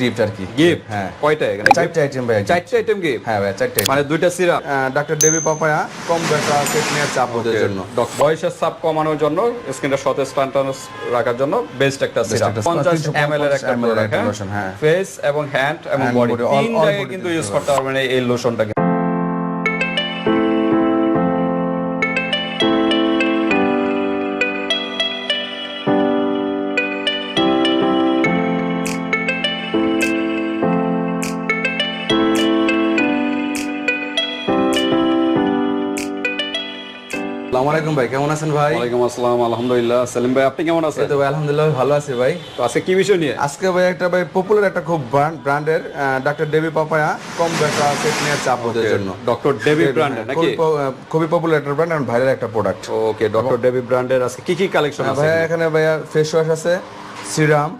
Gift আর কি। Gift হ্যাঁ। কয়টা এখানে? চারটে আইটেম ভাই। চারটে আইটেম গিফট হ্যাঁ ভাই চারটে মানে দুইটা সিরাপ ডাক্তার দেবী পাপায়া কম ব্যথা ফিটনেস নিয়ে চাপ ওদের জন্য। বয়সের চাপ কমানোর জন্য স্কিনটা সতেজ টানটান রাখার জন্য বেস্ট একটা সিরাপ 50 350 ml এর একটা lotion, হ্যাঁ। ফেস এবং হ্যান্ড এবং বডি body, all- তিন all জায়গায় body কিন্তু ইউজ করতে পারবেন এই লোশনটা আসসালামু আলাইকুম ভাই কেমন আছেন ভাই? ওয়ালাইকুম আসসালাম আলহামদুলিল্লাহ। সেলিম ভাই আপনি কেমন আছেন? তো ভাই আলহামদুলিল্লাহ ভালো আছি ভাই। তো আজকে কি বিষয় নিয়ে? আজকে ভাই একটা ভাই পপুলার একটা খুব ব্র্যান্ডের ডাক্তার দেবী পাপায়া কম ব্যথা সেট নিয়ে চাপ ওদের জন্য ডক্টর ডেভি ব্র্যান্ডের নাকি? খুবই পপুলার একটা ব্র্যান্ড আর ভাইরাল একটা প্রোডাক্ট ওকে ডক্টর ডেভি ব্র্যান্ডের আজকে কি কি কালেকশন আছে ভাইয়া এখানে? ভাইয়া ফেস ওয়াশ আছে সিরাম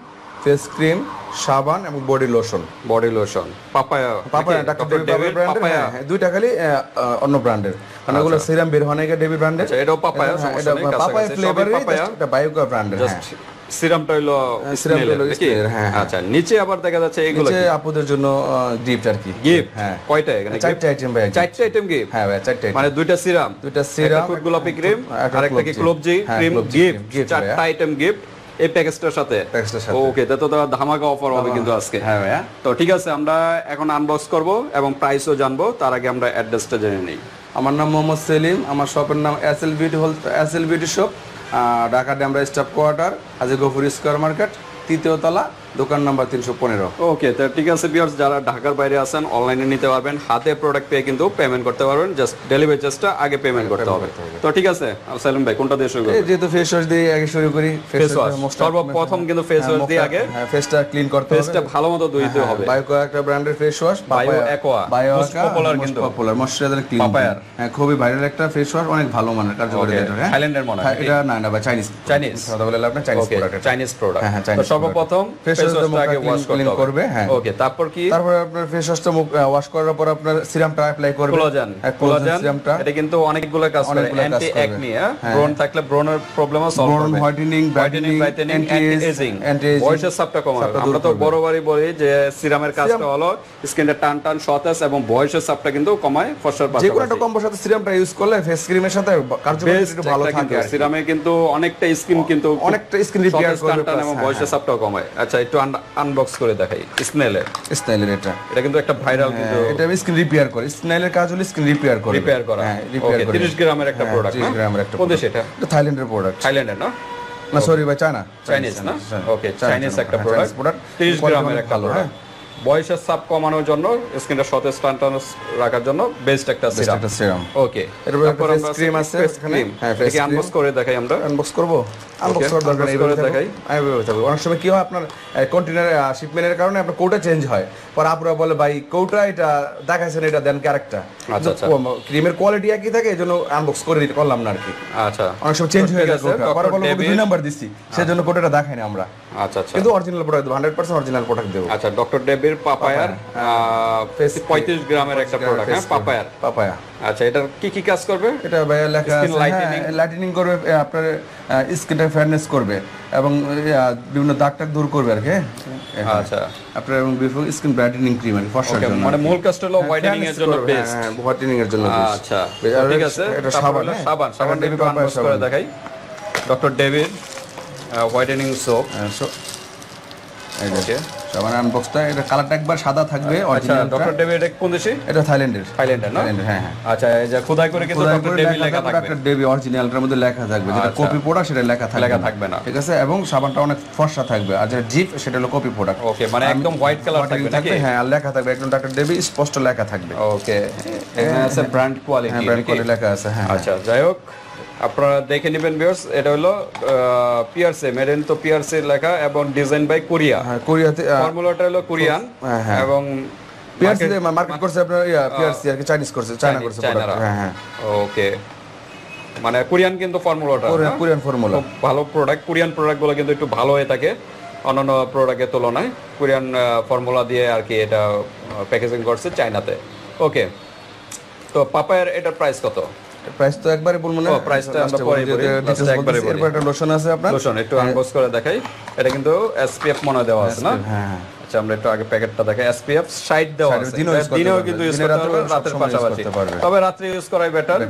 ফেস ক্রিম সাবান এবং body lotion body lotion. Papaya papaya doctor ব্র্যান্ডের পাপায়া? হ্যাঁ, দুইটা খালি অন্য ব্র্যান্ডের মানে ওগুলো সিরাম বের হয় না ব্র্যান্ডের আচ্ছা, এটাও পাপায়া, হ্যাঁ, এটা পাপায়া ফ্লেভারের পাপায়া। এটা বায়োকা ব্র্যান্ডের হ্যাঁ। সিরামটা হলো সিরামটা হলো হ্যাঁ, হ্যাঁ। আচ্ছা নিচে আবার দেখা যাচ্ছে এগুলো নিচে আপুদের জন্য গিফট আর কি। গিফট হ্যাঁ। কয়টা এখানে চারটে আইটেম ভাই চারটে আইটেম গিফট হ্যাঁ ভাই চারটে মানে দুইটা সিরাম দুইটা সিরাম ফুড গোলাপি ক্রিম একটা আর একটা কি ক্লোবজি। হ্যাঁ, ক্রিম গিফট চারটা আইটেম গিফট এই প্যাকেজটার সাথে? সাথে। ওকে তো তো ধামাকা অফার হবে কিন্তু আজকে। হ্যাঁ ভাইয়া। তো ঠিক আছে আমরা এখন আনবক্স করব এবং প্রাইসও জানব তার আগে আমরা অ্যাড্রেসটা জেনে নিই। আমার নাম মোহাম্মদ সেলিম আমার শপের নাম এস এল বিউটি হল S L beauty shop Dhaka Demra staff quarter আজ গফুর স্কোয়ার মার্কেট তৃতীয় তলা দোকান নাম্বার তিনশো পনেরো। ওকে তো ঠিক আছে বিয়ার্স যারা ঢাকার বাইরে আছেন অনলাইনে নিতে পারবেন। হাতে প্রোডাক্ট পেয়ে কিন্তু পেমেন্ট করতে পারবেন। জাস্ট ডেলিভারি চার্জটা আগে পেমেন্ট করতে হবে। তো ঠিক আছে সেলিম ভাই কোনটা দিয়ে শুরু করবেন? যেহেতু ফেস ওয়াশ দিয়ে আগে শুরু করি ফেস ওয়াশ সর্বপ্রথম কিন্তু ফেস ওয়াশ দিয়ে আগে ফেসটা ক্লিন করতে হবে। ফেসটা ভালো মতো ধুইতে হবে। বায়োকো একটা ব্র্যান্ডের face wash Bio Aqua, Bio most popular কিন্তু। Popular moisturiser clean Papaya। হ্যাঁ খুবই ভাইরাল একটা ফেস ওয়াশ অনেক ভালো মানের কার্যকরী এটা হ্যাঁ? থাইল্যান্ডের মনে হয় হ্যাঁ, এটা না না ভাই চাইনিজ Chinese? কথা বলে লাভ না চাইনিজ প্রোডাক্ট চাইনিজ প্রোডাক্ট হ্যাঁ, হ্যাঁ, তো সর্বপ্রথম ফেস ওয়াশটা আগে ওয়াশ করবে, হ্যাঁ। ওকে তারপর কি? তারপরে আপনার ফেস ওয়াশটা মুখ ওয়াশ করার পর আপনার সিরামটা অ্যাপ্লাই করবে। কোলাজেন হ্যাঁ, কোলাজেন সিরামটা এটা কিন্তু অনেকগুলো কাজ করে। অ্যান্টি করবে। একনি হ্যাঁ। ব্রন থাকলে ব্রনের প্রবলেমও solve Bone whitening brightening anti ageing বয়সের চাপটা কমাবে আমরা তো করবে। বলি যে সিরামের কাজটা হলো স্কিনটা টান টান সতেজ এবং বয়সের চাপটা কিন্তু কমায় ফসর যে কোনো একটা কম্বোর সাথে সিরামটা ইউজ করলে ফেস ক্রিমের সাথে কার্যকরী ভালো থাকে সিরামে কিন্তু অনেকটা স্কিন কিন্তু অনেকটা স্কিন রিপেয়ার plus, এবং বয়সের চাপটাও কমায়। আচ্ছা একটু আনবক্স করে দেখাই স্নেলের স্নেলের এটা। এটা কিন্তু একটা ভাইরাল কিন্তু হ্যাঁ, এটা স্কিন রিপেয়ার করে। স্নেলের কাজ হলো স্কিন রিপেয়ার করে রিপেয়ার করা। হ্যাঁ রিপেয়ার করে। 30 গ্রামের একটা হ্যাঁ, প্রোডাক্ট 30 গ্রামের একটা কোন দেশ এটা এটা থাইল্যান্ডের প্রোডাক্ট থাইল্যান্ডের না? না সরি ভাই চায়না চাইনিজ না? ওকে চাইনিজ একটা হ্যাঁ, প্রোডাক্ট প্রোডাক্ট 30 গ্রামের একটা প্রোডাক্ট বয়সের চাপ কমানোর জন্য স্কিনটা সতেজ টানটানাস রাখার জন্য বেস্ট একটা সিরাম। ওকে এরপর cream আছে এখানে। হ্যাঁ, এটাকে আনবক্স করে দেখাই আমরা। আনবক্স করব? আনবক্স করার দরকার এইভাবে দেখাই। থাকবে। এইভাবে থাকবে। অনেক সময় কি হয় আপনার কন্টেনার শিপমেন্টের কারণে আপনার কোটা চেঞ্জ হয়। পর আপুরা বলে ভাই কোটা এটা দেখাইছেন এটা দেন ক্যারেক্টার আচ্ছা, আচ্ছা। ক্রিমের কোয়ালিটি একই থাকে এজন্য আনবক্স করে দিতে করলাম না আর কি আচ্ছা। অনেক সময় চেঞ্জ হয়ে কোটা পরে. বলব দুই নাম্বার দিছি। সেজন্য কোটাটা দেখাই না আমরা। আচ্ছা আচ্ছা। কিন্তু অরিজিনাল প্রোডাক্ট দেবো হান্ড্রেড পার্সেন্ট অরিজিনাল প্রোডাক্ট দেবো। আচ্ছা ডক্টর ডেবির পাপায়ার পঁয়ত্রিশ গ্রামের একটা প্রোডাক্ট হ্যাঁ? পাপায়ার। পাপায়া। আচ্ছা এটার কি কি কাজ করবে? এটা ভাইয়া লেখা? লাইটেনিং করবে আপনার স্কিনটা ফেয়ারনেস করবে এবং বিভিন্ন দাগ টাগ দূর করবে আর কি হ্যাঁ। আচ্ছা। আপনার এবং বিফোর স্কিন ব্রাইটেনিং ক্রিম আর ফর্সার জন্য মানে মূল কাজটা হলো হোয়াইটেনিং এর জন্য বেস্ট হোয়াইটেনিং এর জন্য আচ্ছা। ঠিক আছে এটা সাবান হ্যাঁ? সাবান সাবান Baby একটু আনবক্স করে দেখাই। ডক্টর ডেভিড হোয়াইটেনিং সোপ হ্যাঁ, ওকে সাবান আনবক্সটা এটা কালারটা একবার সাদা থাকবে আচ্ছা অরিজিনালটা ডক্টর ডেভিড এটা কোন দেশে? এটা থাইল্যান্ডের। থাইল্যান্ডের না? থাইল্যান্ডের হ্যাঁ হ্যাঁ। আচ্ছা এই যে খোদাই করে কিন্তু ডক্টর ডেভিড লেখা থাকবে। ডক্টর ডেভি অরিজিনালটার মধ্যে লেখা থাকবে। যেটা আচ্ছা। কপি প্রোডাক্ট সেটা লেখা থাকবে লেখা থাকবে না। ঠিক আছে? এবং সাবানটা অনেক ফর্সা থাকবে। আর যেটা জিপ সেটা হলো কপি প্রোডাক্ট ওকে মানে একদম হোয়াইট কালার থাকবে নাকি? হ্যাঁ আর লেখা থাকবে। একদম ডক্টর ডেভি স্পষ্ট লেখা থাকবে। ওকে এখানে আছে ব্র্যান্ড হ্যাঁ কোয়ালিটি ব্র্যান্ড কোয়ালিটি লেখা আছে হ্যাঁ। আচ্ছা যাই হোক। আপনারা দেখে নেবেন ভিউয়ার্স এটা হলো পিআরসি মেড ইন তো পিআরসি লেখা এবং ডিজাইন বাই কোরিয়া হ্যাঁ কোরিয়াতে ফর্মুলাটা হলো কোরিয়ান হ্যাঁ, হ্যাঁ। এবং পিআরসি মার্কেট করছে আপনার ইয়া পিআরসি আর কি চাইনিজ করছে চায়না করছে হ্যাঁ হ্যাঁ। ওকে মানে কোরিয়ান কিন্তু ফর্মুলাটা কোরিয়ান কোরিয়ান ফর্মুলা খুব ভালো প্রোডাক্ট কোরিয়ান প্রোডাক্টগুলো কিন্তু একটু ভালো হয়ে থাকে অন্যান্য প্রোডাক্টের তুলনায়। কোরিয়ান ফর্মুলা দিয়ে আর কি এটা প্যাকেজিং করছে চায়নাতে ওকে তো পাপায়ার এটার প্রাইস কত? প্রাইস তো একবারে বলব না। price-টা আমরা পরে একবারে বলি। একটা লোশন আছে আপনার। লোশন একটু আনবক্স করে দেখাই। এটা কিন্তু এসপিএফ মনে দেওয়া আছে না? হ্যাঁ হ্যাঁ। আচ্ছা আমরা একটু আগে প্যাকেটটা দেখাই। এসপিএফ সাইড দেওয়া আছে। দিনেও। কিন্তু ইউজ করতে রাতের পাশাপাশি। তবে ইউজ করাই বেটার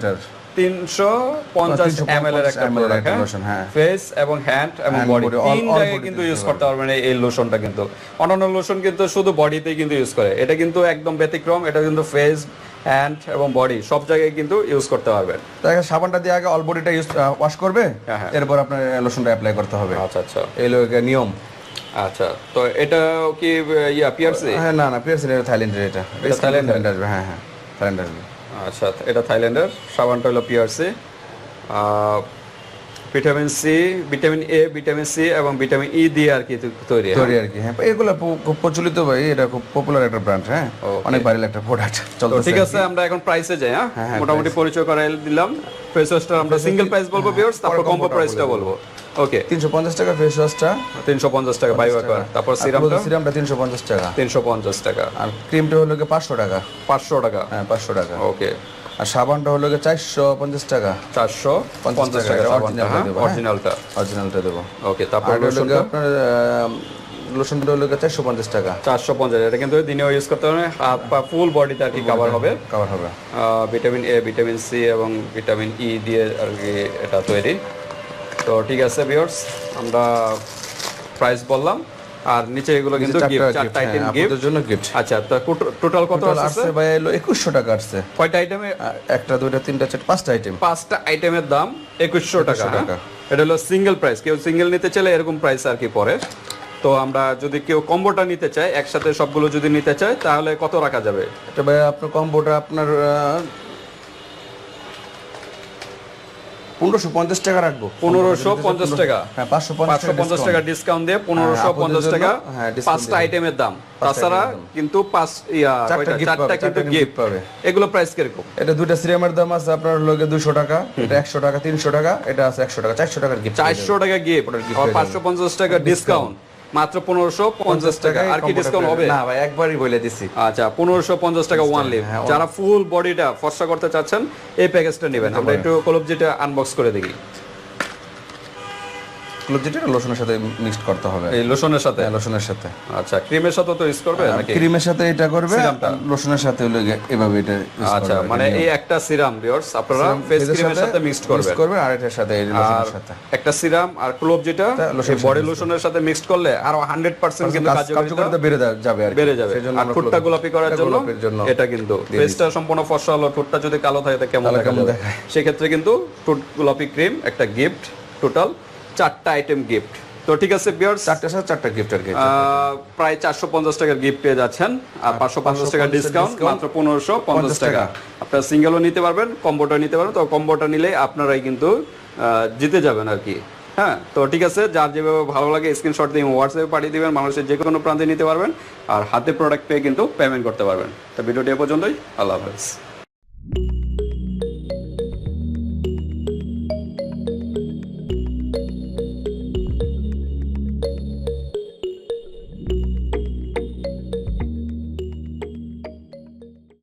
তিনশো পঞ্চাশ 350 এমএল এর একটা ml এর একটা lotion, হ্যাঁ। ফেস এবং হ্যান্ড এবং বডি তিন জায়গায় কিন্তু ইউজ করতে পারবেন এই- এই লোশনটা কিন্তু। অন্যান্য লোশন কিন্তু শুধু বডিতেই কিন্তু ইউজ করে। এটা কিন্তু একদম ব্যতিক্রম। এটা কিন্তু ফেস হ্যান্ড এবং বডি সব জায়গায় কিন্তু ইউজ করতে পারবেন তাহলে সাবানটা দিয়ে আগে অল বডিটা ইউজ ওয়াশ করবে হ্যাঁ, হ্যাঁ। এরপর আপনার লোশনটা অ্যাপ্লাই করতে হবে। আচ্ছা আচ্ছা। এই লোক নিয়ম। আচ্ছা তো এটা কি ইয়া পিয়ারসি হ্যাঁ না না পিয়ার্সের থাইল্যান্ডের এটা এটা। থাইল্যান্ডের? আসবে হ্যাঁ হ্যাঁ থাইল্যান্ডের আচ্ছা এটা থাইল্যান্ডের সাবানটা হলো PRC vitamin C vitamin A vitamin C এবং ভিটামিন ই দিয়ে আর কি তৈরি হ্যাঁ? তৈরি আর কি হ্যাঁ। এগুলো খুব প্রচলিত ভাই এটা খুব পপুলার একটা ব্র্যান্ড হ্যাঁ। অনেক ভাইরাল একটা প্রোডাক্ট চলতেছে ঠিক আছে আমরা এখন প্রাইসে যাই হ্যাঁ। হ্যাঁ, হ্যাঁ, মোটামুটি পরিচয় করাই দিলাম। ফেস ওয়াশটা আমরা সিঙ্গেল প্রাইস বলব ভিউয়ার্স তারপর কম্বো প্রাইসটা বলব। ওকে তিনশো পঞ্চাশ টাকা ফেস ওয়াশটা তিনশো পঞ্চাশ টাকা বাই ওয়াকার তারপর সিরামটা সিরামটা তিনশো পঞ্চাশ টাকা। তিনশো পঞ্চাশ টাকা। আর ক্রিমটা হলো গিয়ে পাঁচশো টাকা। পাঁচশো টাকা। হ্যাঁ পাঁচশো টাকা। ওকে আর সাবানটা হলো গিয়ে চারশো পঞ্চাশ টাকা। চারশো পঞ্চাশ টাকা, হ্যাঁ? হ্যাঁ। অরিজিনালটা অরিজিনালটা দেবো। ওকে তারপর হলো লোশনটা গিয়ে আপনার লোশনটা হলো চারশো পঞ্চাশ টাকা। চারশো পঞ্চাশ এটা কিন্তু দিনেও ইউজ করতে হবে হাত পা ফুল বডিতে আর কি কাভার হবে। কভার হবে। ভিটামিন এ ভিটামিন সি এবং ভিটামিন ই দিয়ে আর কি এটা তৈরি। তো ঠিক আছে ভিউয়ার্স আমরা প্রাইস বললাম। আর নিচে এগুলো কিন্তু গিফট আইটেম গিফট জন্য গিফট আচ্ছা তো টোটাল কত আসছে? ভাই এলো একুশশো টাকা আসছে। কয়টা আইটেমে একটা দুইটা তিনটা চারটা পাঁচটা আইটেম পাঁচটা আইটেমের দাম একুশশো টাকা 2100 টাকা। হ্যাঁ? এটা হলো সিঙ্গেল প্রাইস কেউ সিঙ্গেল নিতে চাইলে এরকম প্রাইস আর কি পরে তো আমরা যদি কেউ কম্বোটা নিতে চাই একসাথে সবগুলো যদি নিতে চাই তাহলে কত রাখা যাবে? এটা ভাই আপনার কম্বোটা আপনার পনেরোশো পঞ্চাশ টাকা রাখব। পনেরোশো পঞ্চাশ টাকা। হ্যাঁ পাঁচশো পাঁচশো পঞ্চাশ টাকা ডিসকাউন্ট দিয়ে পনেরোশো হ্যাঁ, পঞ্চাশ টাকা হ্যাঁ, পাঁচটা আইটেমের দাম। তাছাড়া কিন্তু পাঁচ ইয়া চারটা কিন্তু গিফট পাবে। এগুলো প্রাইস কীরকম? এটা দুইটা সিরিয়ামের দাম আছে আপনার লোকে দুশো টাকা এটা একশো টাকা তিনশো টাকা এটা আছে একশো টাকা চারশো টাকার গিফট চারশো টাকা গিফট পাঁচশো পঞ্চাশ টাকা ডিসকাউন্ট মাত্র পনেরোশো পঞ্চাশ টাকা। আর কি ডিসকাউন্ট হবে? না ভাই একবারই বলে দিছি। আচ্ছা পনেরোশো পঞ্চাশ টাকা ওয়ান লিভ হ্যাঁ, যারা ফুল বডিটা ফর্সা করতে চাচ্ছেন এই প্যাকেজটা নেবেন। আমরা একটু কলবজিটা আনবক্স করে দেখি। ক্লোব যেটা লোশনের সাথে মিক্সড করতে হবে। এই লোশনের সাথে? হ্যাঁ, লোশনের সাথে। আচ্ছা ক্রিমের সাথে তো ইউজ করবে নাকি? ক্রিমের সাথে এটা করবে লোশনের সাথে হলো এভাবে এটা আচ্ছা মানে এই একটা সিরাম ভিউয়ার্স আপনারা ফেস ক্রিমের সাথে মিক্সড mix করবেন। করবে আর এটার সাথে এই লোশনের সাথে। একটা সিরাম আর ক্লোভ যেটা লোশনের বডি লোশনের সাথে। মিক্সড করলে আরও 100% কিন্তু কার্যকারিতা বেড়ে যাবে আর বেড়ে যাবে। আর ঠোঁটটা গোলাপি করার জন্য এটা কিন্তু ফেসটা সম্পূর্ণ ফর্সা হলো ঠোঁটটা যদি কালো থাকে তাহলে কেমন দেখায়? সেক্ষেত্রে কিন্তু ঠোঁট গোলাপি ক্রিম একটা গিফট টোটাল চারটা আইটেম গিফট তো ঠিক আছে বিয়ার্স চারটার সাথে চারটা গিফট আর প্রায় চারশো পঞ্চাশ টাকার গিফট পেয়ে যাচ্ছেন। আর পাঁচশো পঞ্চাশ টাকার ডিসকাউন্ট মাত্র পনেরোশো পঞ্চাশ টাকা। টাকা। আপনারা সিঙ্গেলও নিতে পারবেন কম্বোটা নিতে পারবেন। তো কম্বোটা নিলে আপনারাই কিন্তু জিতে যাবেন আর কি। হ্যাঁ তো ঠিক আছে যার যেভাবে ভালো লাগে স্ক্রিনশট দিয়ে হোয়াটসঅ্যাপে পাঠিয়ে দিবেন মানুষের যে কোনো প্রান্তে নিতে পারবেন। আর হাতে প্রোডাক্ট পেয়ে কিন্তু পেমেন্ট করতে পারবেন। তো ভিডিওটি এ পর্যন্তই আল্লাহ হাফেজ।